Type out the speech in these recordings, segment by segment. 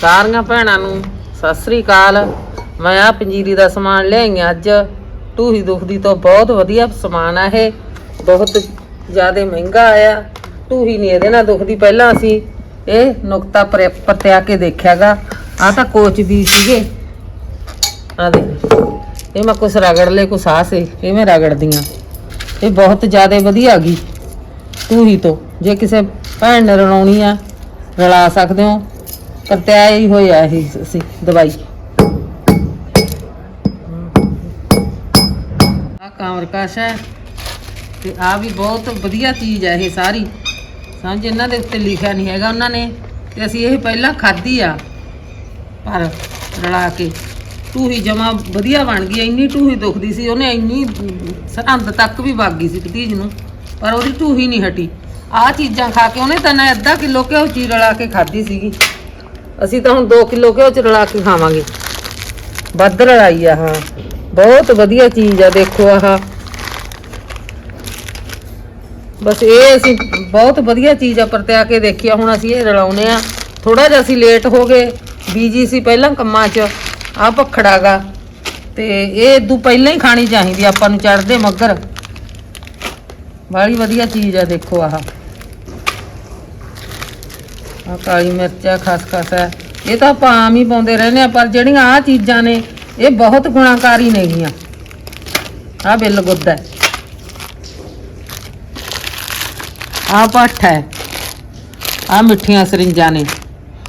ਸਾਰੀਆਂ ਭੈਣਾਂ ਨੂੰ ਸਤਿ ਸ੍ਰੀ ਅਕਾਲ। ਮੈਂ ਆ ਪੰਜੀਰੀ ਦਾ ਸਮਾਨ ਲਿਆਈ ਅੱਜ। ਟੂਹੀ ਦੁਖਦੀ ਤੋਂ ਬਹੁਤ ਵਧੀਆ ਸਮਾਨ ਆ ਇਹ। ਬਹੁਤ ਜ਼ਿਆਦਾ ਮਹਿੰਗਾ ਆਇਆ। ਟੂਹੀ ਨਹੀਂ ਇਹਦੇ ਨਾਲ ਦੁਖਦੀ ਪਹਿਲਾਂ ਅਸੀਂ ਇਹ ਨੁਕਤਾ ਪਰ- ਪੱਟਿਆ ਕੇ ਦੇਖਿਆਗਾ। ਆ ਤਾਂ ਕੋਚ ਵੀ ਸੀਗੇ। ਆ ਦੇ ਇਹ ਮੈਂ ਕੁਛ ਰਗੜ ਲੈ ਕੁਛ ਆ ਸੇ। ਇਹ ਮੈਂ ਰਗੜਦੀਆਂ। ਇਹ ਬਹੁਤ ਜ਼ਿਆਦਾ ਵਧੀਆ ਗਈ ਟੂਹੀ ਤੋਂ। ਜੇ ਕਿਸੇ ਭੈਣ ਨੇ ਰਲਾਉਣੀ ਆ, ਰਲਾ ਸਕਦੇ ਹੋ। ਪਰਤਿਆ ਹੀ ਹੋਇਆ ਇਹ ਅਸੀਂ ਦਵਾਈ। ਆ ਕਾਮਰਕਾਸ਼ ਹੈ ਤੇ ਆ ਵੀ ਬਹੁਤ ਵਧੀਆ ਚੀਜ਼ ਹੈ ਇਹ ਸਾਰੀ। ਸਮਝ, ਇਹਨਾਂ ਦੇ ਉੱਤੇ ਲਿਖਿਆ ਨਹੀਂ ਹੈਗਾ ਉਹਨਾਂ ਨੇ ਤੇ ਅਸੀਂ ਇਹ ਪਹਿਲਾਂ ਖਾਧੀ ਆ, ਪਰ ਰਲਾ ਕੇ। ਟੂਹੀ ਜਮਾ ਵਧੀਆ ਬਣ ਗਈ, ਇੰਨੀ ਟੂਹੀ ਦੁਖਦੀ ਸੀ, ਉਹਨੇ ਇੰਨੀ ਸਰਹੰਦ ਤੱਕ ਵੀ ਵਗ ਗਈ ਸੀ ਭਤੀਜ ਨੂੰ, ਪਰ ਉਹਦੀ ਟੂਹੀ ਨਹੀਂ ਹਟੀ। ਆਹ ਚੀਜ਼ਾਂ ਖਾ ਕੇ ਉਹਨੇ ਤਾਂ ਨਾ ਅੱਧਾ ਕਿਲੋ ਘਿਓ ਚ ਰਲਾ ਕੇ ਖਾਧੀ ਸੀਗੀ। ਅਸੀਂ ਤਾਂ ਹੁਣ 2 ਕਿਲੋ ਘਿਓ ਚ ਰਲਾ ਕੇ ਖਾਵਾਂਗੇ। ਵੱਧ ਰਲਾਈ ਆ ਹਾਂ ਬਹੁਤ ਵਧੀਆ ਚੀਜ਼ ਆ, ਦੇਖੋ ਆਹ। ਬਸ ਇਹ ਅਸੀਂ ਬਹੁਤ ਵਧੀਆ ਚੀਜ਼ ਆ, ਪਰਤਿਆ ਕੇ ਦੇਖਿਆ, ਹੁਣ ਅਸੀਂ ਇਹ ਰਲਾਉਨੇ ਆ। ਥੋੜਾ ਜਿਹਾ ਅਸੀਂ ਲੇਟ ਹੋ ਗਏ ਬੀਜੀ ਸੀ ਪਹਿਲਾਂ ਕੰਮਾਂ 'ਚ ਆ ਭਖੜਾਗਾ ਤੇ ਇਹ ਇਦੋਂ ਪਹਿਲਾਂ ਹੀ ਖਾਣੀ ਚਾਹੀਦੀ ਆਪਾਂ ਨੂੰ ਚੜਦੇ ਮੱਗਰ। ਬਾਲੀ ਵਧੀਆ ਚੀਜ਼ ਆ, ਦੇਖੋ ਆਹ। ਆ ਕਾਲੀ ਮਿਰਚ ਆ ਖਸਖਸ ਹੈ ਇਹ ਤਾਂ ਆਪਾਂ ਆਮ ਹੀ ਪਾਉਂਦੇ ਰਹਿੰਦੇ ਆ ਪਰ ਜਿਹੜੀਆਂ ਆ ਚੀਜ਼ਾਂ ਨੇ ਇਹ ਬਹੁਤ ਗੁਣਾਕਾਰੀ ਨੇਗੀਆਂ। ਆ ਬਿੱਲ ਗੁੱਦ ਹੈ। ਆ ਪੱਠ ਹੈ। ਆ ਮਿੱਠੀਆਂ ਸਰਿੰਜਾਂ ਨੇ।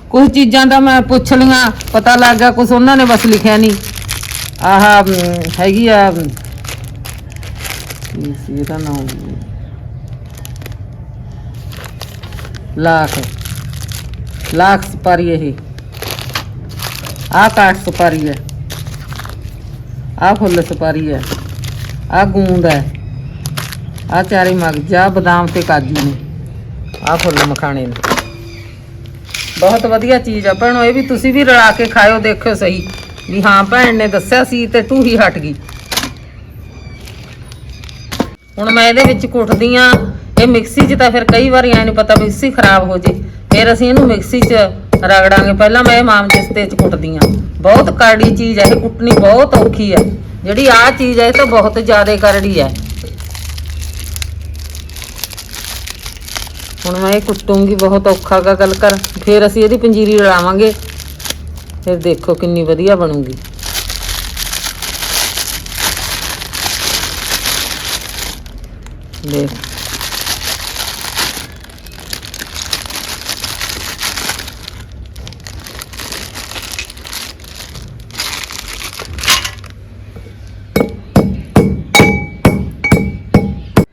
ਕੁਝ ਚੀਜ਼ਾਂ ਦਾ ਮੈਂ ਪੁੱਛ ਲੀਆਂ ਪਤਾ ਲੱਗ ਗਿਆ ਕੁਝ ਉਹਨਾਂ ਨੇ ਬਸ ਲਿਖਿਆ ਨਹੀਂ। ਆਹ ਹੈਗੀ ਆ ਅਮ, ਕੀ ਸੀ ਇਹਦਾ ਨਾਮ? ਲਾਖ। ਲਾਖ ਸੁਪਾਰੀ ਇਹ ਆ ਕਾਠ ਸੁਪਾਰੀ ਹੈ ਆ ਫੁੱਲ ਸੁਪਾਰੀ ਹੈ ਆ ਗੂੰਦ ਹੈ ਆ ਚਾਰੇ ਮਗਜ ਆ ਬਦਾਮ ਤੇ ਕਾਜੂ ਨੇ ਆ ਫੁੱਲ ਮਖਾਣੇ ਨੇ ਬਹੁਤ ਵਧੀਆ ਚੀਜ਼ ਆ ਭੈਣੋ ਇਹ ਵੀ ਤੁਸੀਂ ਵੀ ਰਲਾ ਕੇ ਖਾਇਓ ਦੇਖਿਓ ਸਹੀ ਵੀ ਹਾਂ ਭੈਣ ਨੇ ਦੱਸਿਆ ਸੀ ਤੇ ਟੂਹੀ ਹਟ ਗਈ ਹੁਣ ਮੈਂ ਇਹਦੇ ਵਿੱਚ ਕੁੱਟਦੀ ਆ ਇਹ ਮਿਕਸੀ 'ਚ ਤਾਂ ਫਿਰ ਕਈ ਵਾਰੀ ਐ ਨਹੀਂ ਪਤਾ ਮਿਕਸੀ ਖਰਾਬ ਹੋ ਜੇ ਫਿਰ ਅਸੀਂ ਇਹਨੂੰ ਮਿਕਸੀ 'ਚ ਰਗੜਾਂਗੇ। ਪਹਿਲਾਂ ਮੈਂ ਇਹ ਮਾਮਜਿਸਤੇ 'ਚ ਕੁੱਟਦੀ ਆ। ਬਹੁਤ ਕਰੜੀ ਚੀਜ਼ ਹੈ, ਇਹ ਕੁੱਟਣੀ ਬਹੁਤ ਔਖੀ ਹੈ। ਜਿਹੜੀ ਆ ਚੀਜ਼ ਹੈ, ਇਹ ਤਾਂ ਬਹੁਤ ਜ਼ਿਆਦਾ ਕਰੜੀ ਹੈ। ਹੁਣ ਮੈਂ ਇਹ ਕੁੱਟੂੰਗੀ, ਬਹੁਤ ਔਖਾ ਗਾ ਗੱਲ ਕਰ। ਫਿਰ ਅਸੀਂ ਇਹਦੀ ਪੰਜੀਰੀ ਰਲਾਵਾਂਗੇ। ਫਿਰ ਦੇਖੋ ਕਿੰਨੀ ਵਧੀਆ ਬਣੂਗੀ। ਦੇਖ।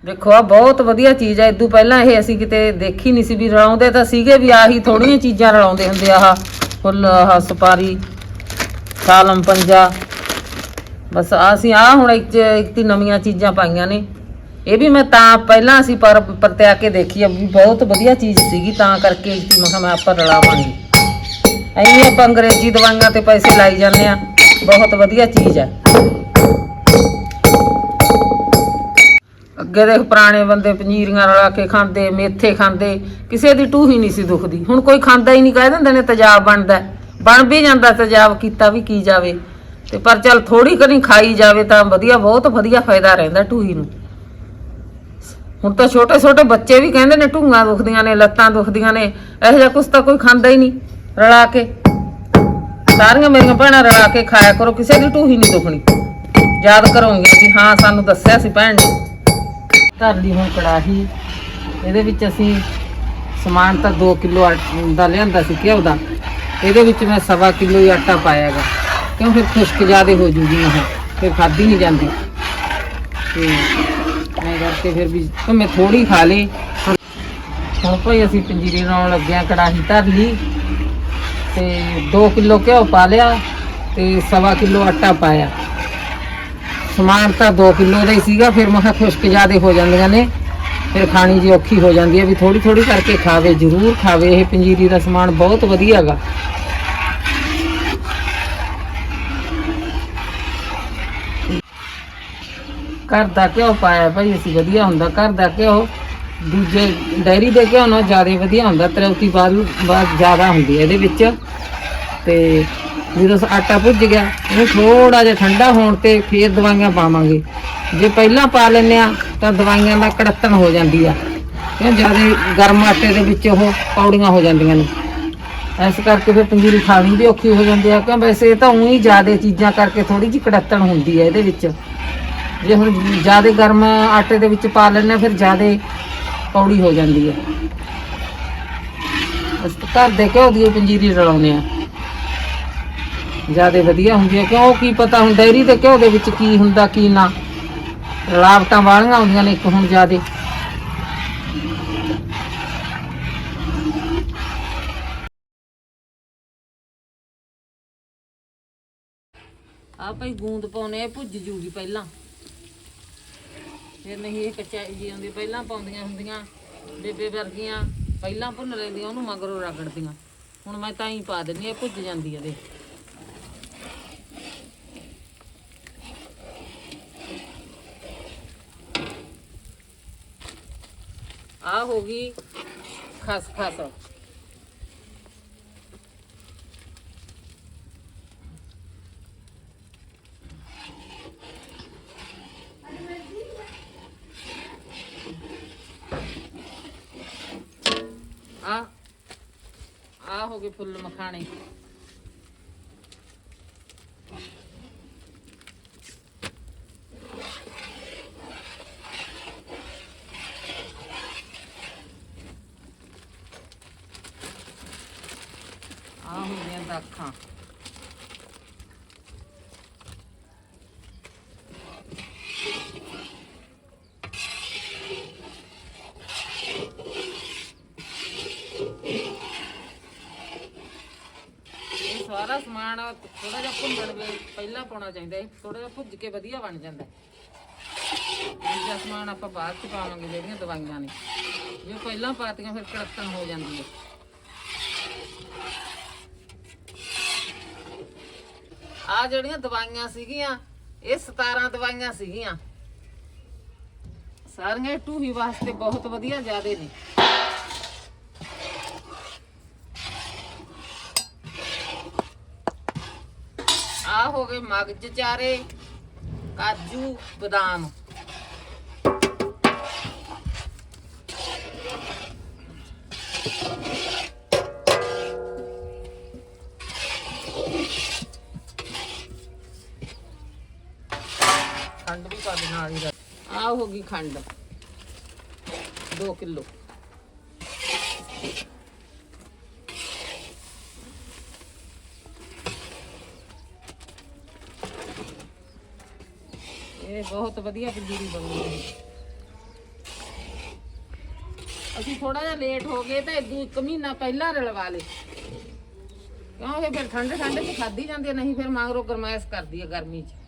ਦੇਖੋ ਆ ਬਹੁਤ ਵਧੀਆ ਚੀਜ਼ ਹੈ ਇਦੋਂ ਪਹਿਲਾਂ ਇਹ ਅਸੀਂ ਕਿਤੇ ਦੇਖੀ ਨਹੀਂ ਸੀ ਵੀ ਰਲਾਉਂਦੇ ਤਾਂ ਸੀਗੇ ਵੀ ਆਹੀ ਥੋੜੀਆਂ ਚੀਜ਼ਾਂ ਰਲਾਉਂਦੇ ਹੁੰਦੇ ਆ। ਆਹ ਫੁੱਲ, ਆਹ ਸੁਪਾਰੀ, ਸਾਲਮ ਪੰਜਾ। ਬਸ ਅਸੀਂ ਆ ਹੁਣ ਇੱਕ ਇੱਕ ਨਵੀਆਂ ਚੀਜ਼ਾਂ ਪਾਈਆਂ ਨੇ। ਇਹ ਵੀ ਮੈਂ ਤਾਂ ਪਹਿਲਾਂ ਅਸੀਂ ਪਰ ਪਰਤਿਆ ਕੇ ਦੇਖੀ ਆ ਵੀ ਬਹੁਤ ਵਧੀਆ ਚੀਜ਼ ਸੀਗੀ, ਤਾਂ ਕਰਕੇ ਇਸ ਦੀ ਮੈਂ ਕਿਹਾ ਮੈਂ ਆਪਾਂ ਰਲਾਵਾਂਗੀ। ਐਵੇਂ ਆਪਾਂ ਅੰਗਰੇਜ਼ੀ ਦਵਾਈਆਂ ਤੇ ਪੈਸੇ ਲਾਈ ਜਾਂਦੇ ਆ। ਬਹੁਤ ਵਧੀਆ ਚੀਜ਼ ਹੈ ਅੱਗੇ ਦੇ ਪੁਰਾਣੇ ਬੰਦੇ ਪਨੀਰੀਆਂ ਰਲਾ ਕੇ ਖਾਂਦੇ, ਮੇਥੇ ਖਾਂਦੇ, ਕਿਸੇ ਦੀ ਟੂਹੀ ਨਹੀਂ ਸੀ ਦੁਖਦੀ। ਹੁਣ ਕੋਈ ਖਾਂਦਾ ਹੀ ਨਹੀਂ, ਕਹਿ ਦਿੰਦੇ ਨੇ ਤੇਜ਼ਾਬ ਬਣਦਾ ਬਣ ਵੀ ਜਾਂਦਾ ਤੇਜ਼ਾਬ, ਕੀਤਾ ਵੀ ਕੀ ਜਾਵੇ। ਤੇ ਪਰ ਚੱਲ ਥੋੜੀ ਕਨੀ ਖਾਈ ਜਾਵੇ ਤਾਂ ਵਧੀਆ, ਬਹੁਤ ਵਧੀਆ ਫਾਇਦਾ ਰਹਿੰਦਾ ਟੂਹੀ ਨੂੰ। ਹੁਣ ਤਾਂ ਛੋਟੇ ਛੋਟੇ ਬੱਚੇ ਵੀ ਕਹਿੰਦੇ ਨੇ ਢੂੰਗਾ ਦੁਖਦੀਆਂ ਨੇ, ਲੱਤਾਂ ਦੁਖਦੀਆਂ ਨੇ, ਇਹੋ ਜਿਹਾ ਕੁਛ ਤਾਂ ਕੋਈ ਖਾਂਦਾ ਹੀ ਨਹੀਂ ਰਲਾ ਕੇ। ਸਾਰੀਆਂ ਮੇਰੀਆਂ ਭੈਣਾਂ ਰਲਾ ਕੇ ਖਾਇਆ ਕਰੋ, ਕਿਸੇ ਦੀ ਟੂਹੀ ਨਹੀਂ ਦੁਖਣੀ। ਯਾਦ ਕਰੋਗੇ ਕਿ ਹਾਂ, ਸਾਨੂੰ ਦੱਸਿਆ ਸੀ ਭੈਣ ਨੇ ਧਰ ਲਈ ਹੁਣ ਕੜਾਹੀ। ਇਹਦੇ ਵਿੱਚ ਅਸੀਂ ਸਮਾਨ ਤਾਂ 2 ਕਿਲੋ ਦਾ ਲਿਆਂਦਾ ਸੀ ਘਿਓ ਦਾ। ਇਹਦੇ ਵਿੱਚ ਮੈਂ ਸਵਾ ਕਿਲੋ ਹੀ ਆਟਾ ਪਾਇਆਗਾ ਕਿਉਂ ਫਿਰ ਖੁਸ਼ਕ ਜ਼ਿਆਦੇ ਹੋ ਜੂਗੀ ਇਹ। ਫਿਰ ਖਾਦੀ ਨਹੀਂ ਜਾਂਦੀ। ਤੇ ਮੈਂ ਕਰਕੇ ਫਿਰ ਵੀ ਮੈਂ ਥੋੜੀ ਖਾ ਲਈ। ਹੁਣ ਭਾਈ ਅਸੀਂ ਪੰਜੀਰੀ ਬਣਾਉਣ ਲੱਗਿਆ ਕੜਾਹੀ ਧਰ ਲਈ। ਤੇ 2 ਕਿਲੋ ਘਿਓ ਪਾ ਲਿਆ ਤੇ ਸਵਾ ਕਿਲੋ ਆਟਾ ਪਾਇਆ। ਸਮਾਨ ਤਾਂ 2 ਕਿਲੋ ਦਾ ਹੀ ਸੀਗਾ, ਫਿਰ ਮੈਂ ਕਿਹਾ ਖੁਸ਼ਕ ਜ਼ਿਆਦੇ ਹੋ ਜਾਂਦੀਆਂ ਨੇ। ਫਿਰ ਖਾਣੀ ਜੀ ਔਖੀ ਹੋ ਜਾਂਦੀ ਹੈ ਵੀ ਥੋੜੀ ਥੋੜੀ ਕਰਕੇ ਖਾਵੇ, ਜ਼ਰੂਰ ਖਾਵੇ। ਇਹ ਪੰਜੀਰੀ ਦਾ ਸਮਾਨ ਬਹੁਤ ਵਧੀਆ ਹੈਗਾ ਘਰ ਦਾ ਘਿਓ ਪਾਇਆ ਭਾਈ, ਅਸੀਂ ਵਧੀਆ ਹੁੰਦਾ। ਘਰ ਦਾ ਘਿਓ ਦੂਜੇ ਡੈਰੀ ਦੇ ਘਿਓ ਨਾਲੋਂ ਜ਼ਿਆਦਾ ਵਧੀਆ ਹੁੰਦਾ। ਤਰੌਤੀ ਬਾਅਦ ਬਾਅਦ ਜ਼ਿਆਦਾ ਹੁੰਦੀ ਹੈ ਇਹਦੇ ਵਿੱਚ। ਤੇ ਜਦੋਂ ਆਟਾ ਭੁੱਜ ਗਿਆ ਇਹਨੂੰ ਥੋੜਾ ਜਿਹਾ ਠੰਡਾ ਹੋਣ ਤੇ ਫੇਰ ਦਵਾਈਆਂ ਪਾਵਾਂਗੇ। ਜੇ ਪਹਿਲਾਂ ਪਾ ਲੈਂਦੇ ਆ ਤਾਂ ਦਵਾਈਆਂ ਦਾ ਕੜੱਤਣ ਹੋ ਜਾਂਦੀ ਆ। ਕਿਉਂ ਜ਼ਿਆਦਾ ਗਰਮ ਆਟੇ ਦੇ ਵਿੱਚ ਉਹ ਪੌੜੀਆਂ ਹੋ ਜਾਂਦੀਆਂ ਨੇ। ਇਸ ਕਰਕੇ ਫਿਰ ਪੰਜੀਰੀ ਖਾਣੀ ਵੀ ਔਖੀ ਹੋ ਜਾਂਦੀ ਆ ਕਿਉਂ ਵੈਸੇ ਇਹ ਤਾਂ ਉਹੀ ਜ਼ਿਆਦਾ ਚੀਜ਼ਾਂ ਕਰਕੇ ਥੋੜੀ ਜਿਹੀ ਕੜੱਤਣ ਹੁੰਦੀ ਹੈ ਇਹਦੇ ਵਿੱਚ। ਜੇ ਹੁਣ ਜ਼ਿਆਦਾ ਗਰਮ ਆਟੇ ਦੇ ਵਿੱਚ ਪਾ ਲੈਂਦੇ ਹਾਂ, ਫਿਰ ਜ਼ਿਆਦਾ ਪੌੜੀ ਹੋ ਜਾਂਦੀ ਹੈ ਘਰ ਦੇ ਘਿਓ ਦੀ ਪੰਜੀਰੀ ਰਲਾਉਂਦੇ ਆ। ਜ਼ਿਆਦੇ ਵਧੀਆ ਹੁੰਦੀਆਂ, ਕਿਉਂ ਕੀ ਪਤਾ ਹੁਣ ਡੈਰੀ ਦੇ ਘਿਓ ਦੇ ਵਿੱਚ ਕੀ ਹੁੰਦਾ, ਕੀ ਨਾ। ਰਲਾਵਟਾਂ ਵਾਲੀਆਂ ਹੁੰਦੀਆਂ ਨੇ ਇੱਕ ਹੁਣ ਜਿਆਦੇ। ਆ ਭਾਈ ਗੂੰਦ ਪਾਉਣੇ ਆ ਭੁੱਜ ਜੂਗੀ ਪਹਿਲਾਂ। ਫਿਰ ਨਹੀਂ, ਇਹ ਕੱਚਾ ਜੀ ਆਉਂਦੀ ਪਹਿਲਾਂ ਪਾਉਂਦੀਆਂ ਹੁੰਦੀਆਂ, ਬੇਬੇ ਵਰਗੀਆਂ, ਪਹਿਲਾਂ ਭੁੰਨ ਲੈਂਦੀਆਂ, ਉਹਨੂੰ ਮਗਰੋਂ ਰਗੜਦੀਆਂ। ਹੁਣ ਮੈਂ ਤਾਂ ਹੀ ਪਾ ਦਿੰਦੀ ਆ ਭੁੱਜ ਜਾਂਦੀ ਆ ਦੇ ਆ ਹੋ ਗਈ ਖਸ ਖਸ ਆ ਆ ਹੋ ਗਏ ਫੁੱਲ ਮਖਾਣੇ ਆ ਹੋ ਸਾਰਾ ਸਮਾਨ ਥੋੜਾ ਜਿਹਾ ਭੁੰਨਣ ਵੇ ਪਹਿਲਾਂ ਪਾਉਣਾ ਚਾਹੀਦਾ ਹੈ ਥੋੜਾ ਜਿਹਾ ਭੁੱਜ ਕੇ ਵਧੀਆ ਬਣ ਜਾਂਦਾ ਹੈ। ਦੂਜਾ ਸਮਾਨ ਆਪਾਂ ਬਾਅਦ ਚ ਪਾਵਾਂਗੇ ਜਿਹੜੀਆਂ ਦਵਾਈਆਂ ਨੇ। ਜੇ ਪਹਿਲਾਂ ਪਾਤੀਆਂ, ਫਿਰ ਕੜਤਨ ਹੋ ਜਾਂਦੀ ਹੈ। ਆ ਜਿਹੜੀਆਂ ਦਵਾਈਆਂ ਸੀਗੀਆਂ, ਇਹ 17 ਦਵਾਈਆਂ ਸੀਗੀਆਂ। ਸਾਰੀਆਂ ਟੂਹੀ ਵਾਸਤੇ ਬਹੁਤ ਵਧੀਆ ਜ਼ਿਆਦੇ ਨੇ। ਆ ਹੋ ਗਏ ਮਗਜ ਚਾਰੇ, ਕਾਜੂ, ਬਦਾਮ। ਖੰਡ ਵੀ ਪਾ ਦੇ ਨਾਲ ਹੀ ਆ ਹੋ ਗਈ ਖੰਡ। 2 ਕਿਲੋ। ਇਹ ਬਹੁਤ ਵਧੀਆ ਪੰਜੀਰੀ ਬਣਦੀ ਹੈ। ਅਸੀਂ ਥੋੜਾ ਜਿਹਾ ਲੇਟ ਹੋ ਗਏ ਤਾਂ ਇਦੋਂ ਇੱਕ ਮਹੀਨਾ ਪਹਿਲਾਂ ਰਲਵਾ ਲੇ ਕਿਉਂਕਿ ਫਿਰ ਠੰਡ ਠੰਡ ਚ ਖਾਦੀ ਜਾਂਦੀ ਹੈ, ਨਹੀਂ ਫਿਰ ਮਗਰੋਂ ਗਰਮੈਸ਼ ਕਰਦੀ ਹੈ ਗਰਮੀ ਚ।